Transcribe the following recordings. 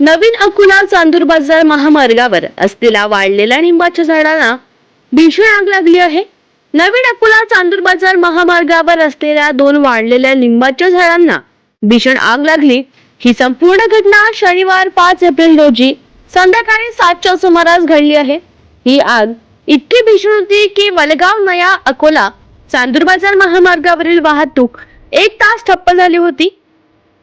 नवीन अकोला चांदूर बाजार महामार्गावर असलेल्या वाढलेल्या लिंबाच्या झाडांना भीषण आग लागली आहे. नवीन अकोला चांदूर बाजार महामार्गावर असलेल्या दोन वाढलेल्या लिंबाच्या झाडांना भीषण आग लागली. ही संपूर्ण घटना शनिवार पाच एप्रिल रोजी संध्याकाळी सातच्या सुमारास घडली आहे. ही आग इतकी भीषण होती की वलगाव नया अकोला चांदूर बाजार महामार्गावरील वाहतूक एक तास ठप्प झाली होती.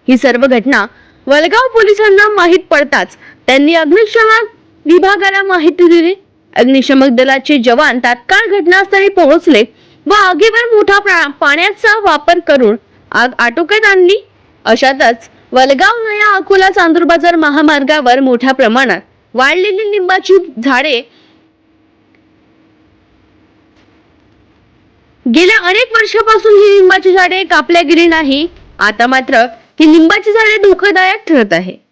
ही सर्व घटना वलगाव पोलिसांना माहीत पडताच त्यांनी अग्निशमक विभागाला माहिती दिली. अग्निशमक दलाचे जवान तात्काळ घटनास्थळी पोहोचले व आगीवर मोठा पाण्याचा वापर करून आग आटोक्यात आणली. अशातच वलगाव नया अकोला चांदूर बाजार महामार्गावर मोठ्या प्रमाणात वाढलेली लिंबाची झाडे गेल्या अनेक वर्षापासून ही लिंबाची झाडे कापल्या गेली नाही. आता मात्र ही लिंबाची झाडे धोकादायक ठरत आहे.